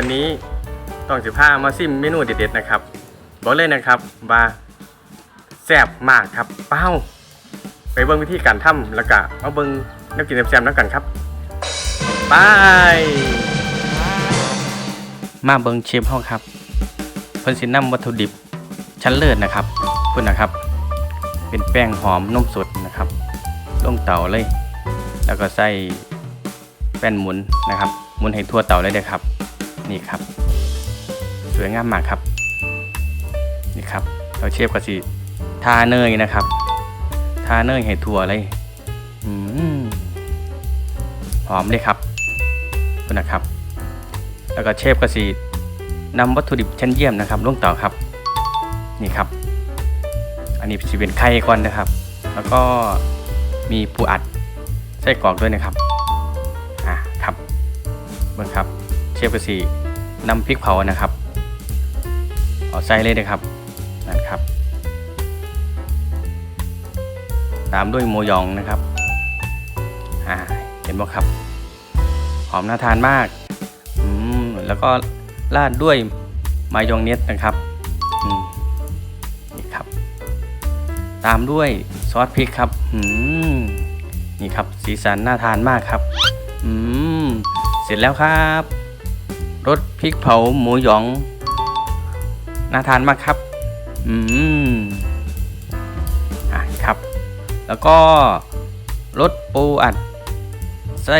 ครับวันนี้ต้องสิพามาซิมเมนูเด็ดๆนะครับบอกเลยนะครับว่าแซ่บมากครับเป้าไปเบิ่งวิธีการทำแล้วก็มาเบิ่งน้ำกินแซ่บๆน้ำกันครับไปมาเบิ่งเชฟเฮาครับเพิ่นสินำวัตถุดิบชั้นเลิศนะครับพุ่นนะครับ เป็นแป้งหอมนมสดนะครับลงเตาเลย แล้วก็ใส่แป้นหมุนนะครับหมุนให้ทั่วเตาเลยเด้ครับ นี่ครับ สวยงามมากครับนี่ครับเราเชฟก็สิทาเนยนะครับ ทาเนยให้ทั่วเลยอืมหอมเลยครับคุณนะครับ แล้วก็เชฟก็สินำวัตถุดิบชั้นเยี่ยมนะครับลงเตาครับ นี่ครับ อันนี้จะเป็นไข่ก่อนนะครับ แล้วก็มีปูอัดไส้กรอกด้วยนะครับ อ่าครับเบิ่งครับ เชฟกระสี น้ำพริกเผานะครับเอาใส่เลยนะครับนั่นครับ ตามด้วยโมยองนะครับอ่าเห็นไหมครับ หอมน่าทานมากอืมแล้วก็ราดด้วยมายองเนสนะครับอืมนี่ครับ ตามด้วยซอสพริกครับอืมนี่ครับสีสันน่าทานมากครับอืมเสร็จแล้วครับ รสพริกเผาหมูหยอง น่าทานมากครับ อืม อะครับ แล้วก็รสปูอัด ไส้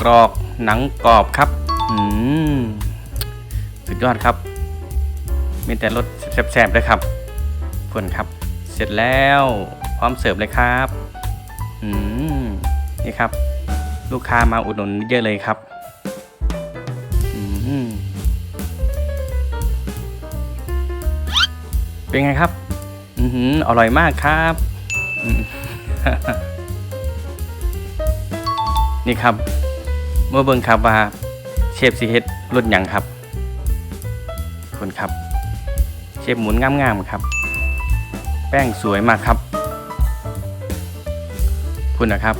กรอกหนังกรอบครับ อืม สุดยอดครับ มีแต่รสแซ่บๆเลยครับเพื่อนครับ เสร็จแล้ว พร้อมเสิร์ฟเลยครับ อืม นี่ครับ ลูกค้ามาอุดหนุนเยอะเลยครับ เป็นไงครับ อืออร่อยมากครับ นี่ครับ เมื่อเบิ่งครับว่าเชฟซีเฮ็ดรุ่นหยังครับคนครับ เชฟหมุนงามๆครับ แป้งสวยมากครับคุณนะครับ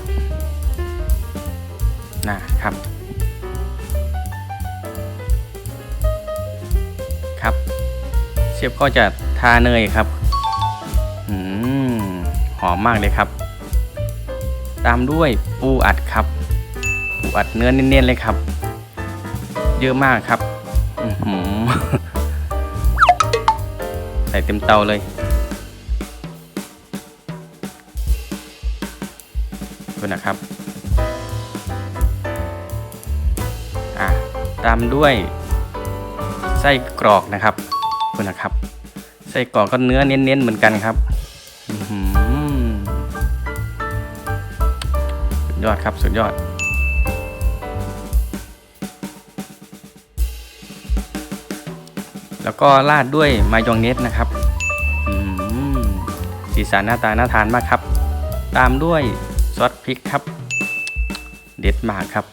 นะครับ ครับ เชฟก็จะาเนยครับอืมหอมมากเลยครับ ตามด้วยปูอัดครับ ปูอัดเนื้อเน้นๆเลยครับ เยอะมากครับใส่เต็มเตาเลยคุณนะครับตามด้วยไส้กรอกนะครับคุณนะครับ ไส้กรอกก็เนื้อเน้นๆเหมือนกันครับสุดยอดครับ สุดยอด แล้วก็ราดด้วยมายองเนสนะครับสีสันหน้าตาน่าทานมากครับ ตามด้วยซอสพริกครับ เด็ดมากครับ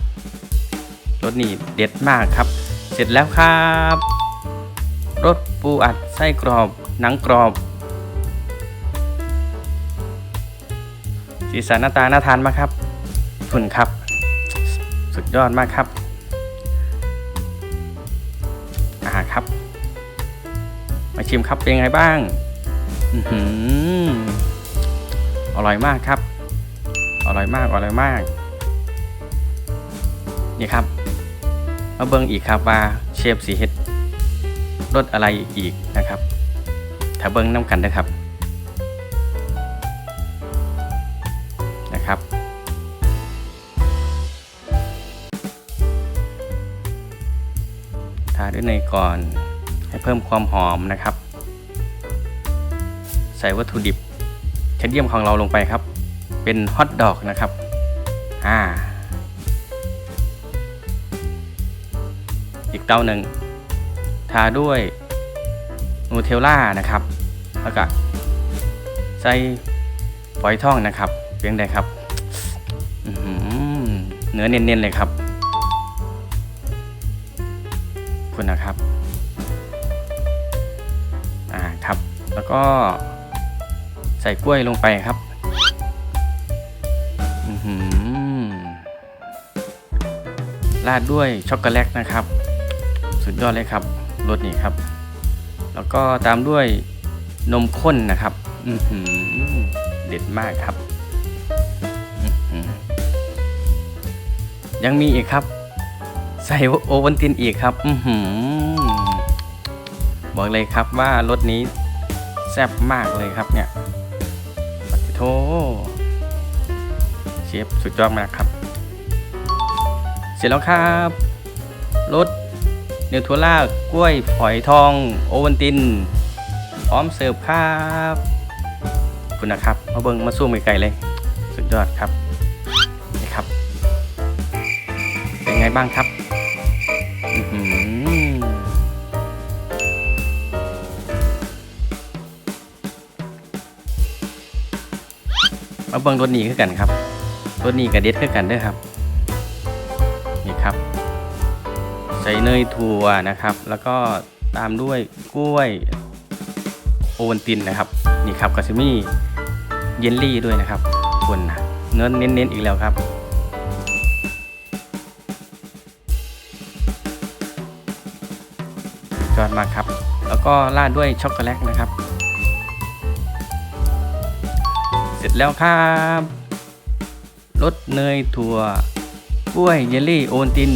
รสนี่เด็ดมากครับ เสร็จแล้วครับรสปูอัดไส้กรอบ หนังกรอบ สีสันหน้าตาน่าทานมากครับคุณครับ สุดยอดมากครับอาครับ มาชิมครับเป็นไงบ้างอืออร่อยมากครับ อร่อยมาก อร่อยมาก นี่ครับ มาเบิ่งอีกครับว่าเชฟสีเฮ็ดรสอะไรอีกนะครับ ถ้าเบิ่งน้ำกันนะครับนะครับ ทาด้วยเนยก่อนให้เพิ่มความหอมนะครับ ใส่วัตถุดิบชั้นเยี่ยมของเราลงไปครับ เป็นฮอทดอกนะครับอ่าอีกเต้าหนึ่งทาด้วย นูเทลล่านะครับ แล้วก็ใส่ฝอยทองนะครับเพียงใดครับอื้อหือเนื้อเน้นๆเลยครับคุณนะครับอ่าครับ แล้วก็ใส่กล้วยลงไปครับอือหือราดด้วยช็อกโกแลตนะครับ สุดยอดเลยครับรสนี้ครับ แล้วก็ตามด้วยนมข้นนะครับเด็ดมากครับ ยังมีอีกครับ ใส่โอวัลตินอีกครับอบอกเลยครับว่ารสนี้แซ่บมากเลยครับเนี่ยปฏิโทเชฟสุดยอดมากครับ เสร็จแล้วครับรส เนวทัล่ากล้วยฝอยทอง โอวัลตินพร้อมเสิร์ฟครับคุณนะครับมาเบิ้งมาสู้มือไก่เลย สุดยอดครับนี่ครับ เป็นไงบ้างครับอือหือมาเบิ้งรถหนีคือกันครับรถหนีกับเด็ดคือกันด้อครับนี่ครับ ใส่เนยถั่วนะครับ แล้วก็ตามด้วยกล้วยโอวัลตินนะครับ นี่ครับก็จะมีเยลลี่ด้วยนะครับคนเนื้อเน้นๆอีกแล้วครับยอดมากครับ แล้วก็ราดด้วยช็อกโกแลตนะครับ เสร็จแล้วครับรสเนยถั่วกล้วยเยลลี่โอวัลติน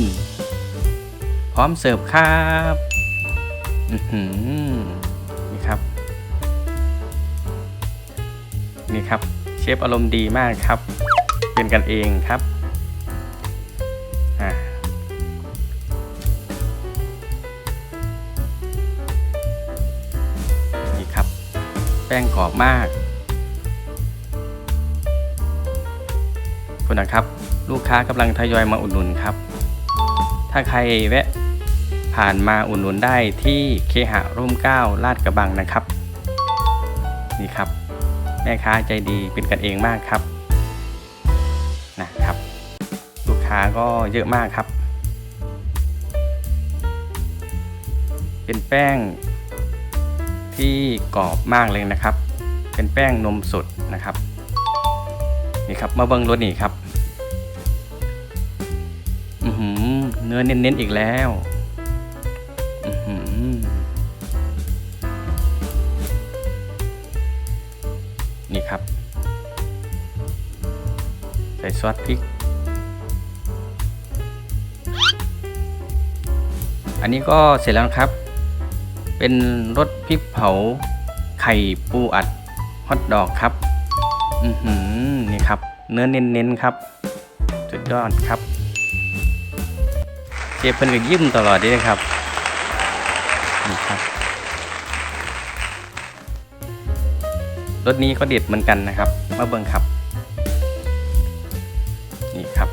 พร้อมเสิร์ฟครับอือหือนี่ครับ นี่ครับ เชฟอารมณ์ดีมากครับ เป็นกันเองครับอ่านี่ครับ แป้งกรอบมากคุณนะครับ ลูกค้ากำลังทยอยมาอุดหนุนครับ ถ้าใครแวะ ผ่านมาอุดหนุนได้ที่เคหะร่มเก้าลาดกระบังนะครับ นี่ครับ แม่ค้าใจดีเป็นกันเองมากครับนะครับ ลูกค้าก็เยอะมากครับ เป็นแป้งที่กรอบมากเลยนะครับ เป็นแป้งนมสดนะครับนี่ครับมาเบิ้งรสนี่ครับอือหือเนื้อเน้นๆอีกแล้ว นี่ครับ ใส่ซอสพริก อันนี้ก็เสร็จแล้วครับ เป็นรสพริกเผาไข่ปูอัดฮอทดอกครับ อือหือ นี่ครับ เนื้อเน้นๆครับสุดยอดครับเชฟเพิ่นก็ยิ้มตลอดเด้ครับ นี่ครับ รถนี้ก็เด็ดเหมือนกันนะครับ มาเบิ่งครับ นี่ครับ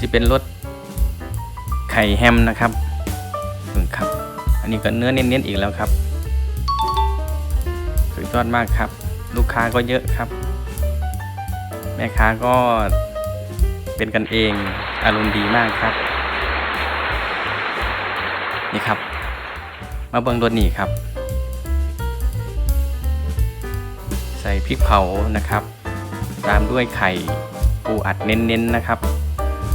จะเป็นรสไข่แฮมนะครับเบิ่งครับ อันนี้ก็เนื้อเน้นๆอีกแล้วครับสุดยอดมากครับ ลูกค้าก็เยอะครับ แม่ค้าก็เป็นกันเองอารมณ์ดีมากครับ นี่ครับ มาเบิ่งรถนี่ครับ ใส่พริกเผานะครับ ตามด้วยไข่ปูอัดเน้นๆนะครับ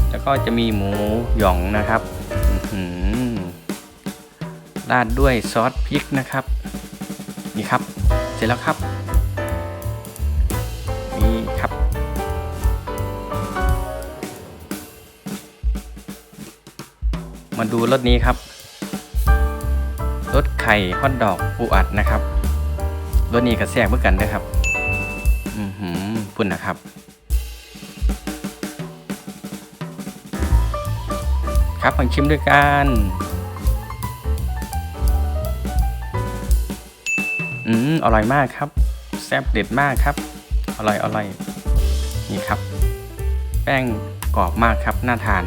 แล้วก็จะมีหมูหยองนะครับหือราดด้วยซอสพริกนะครับ นี่ครับ เสร็จแล้วครับ นี่ครับ มาดูรถนี้ครับ รถไข่ฮอทดอกปูอัดนะครับรถนี้ก็แซ่บเหมือนกันนะครับ อือหือปุ่นนะครับ ครับมาชิมด้วยกันอืมอร่อยมากครับ แซ่บเด็ดมากครับ อร่อยอร่อยนี่ครับ แป้งกรอบมากครับ น่าทาน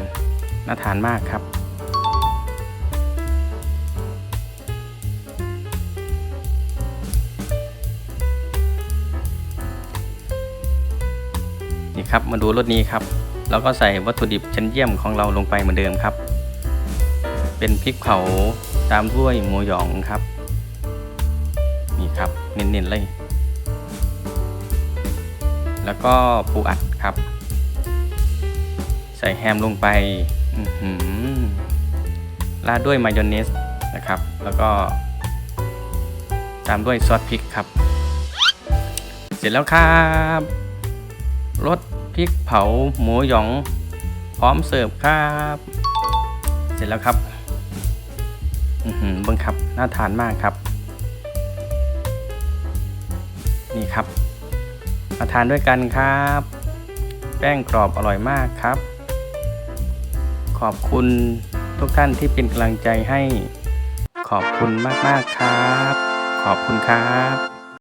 น่าทานมากครับ ครับมาดูรสนี้ครับแล้วก็ใส่วัตถุดิบชั้นเยี่ยมของเราลงไปเหมือนเดิมครับ เป็นพริกเผาตามด้วยหมูหยองครับนี่ครับเน้นๆเลย แล้วก็ปูอัดครับ ใส่แฮมลงไปราดด้วยมายองเนสนะครับ แล้วก็ ตามด้วยซอสพริกครับ เสร็จแล้วครับรส ริกเผาหมูหยอง พร้อมเสิร์ฟครับ เสร็จแล้วครับอือหือเบิ้งครับน่าทานมากครับ นี่ครับ มาทานด้วยกันครับ แป้งกรอบอร่อยมากครับ ขอบคุณทุกท่านที่เป็นกำลังใจให้ ขอบคุณมากๆครับ ขอบคุณครับ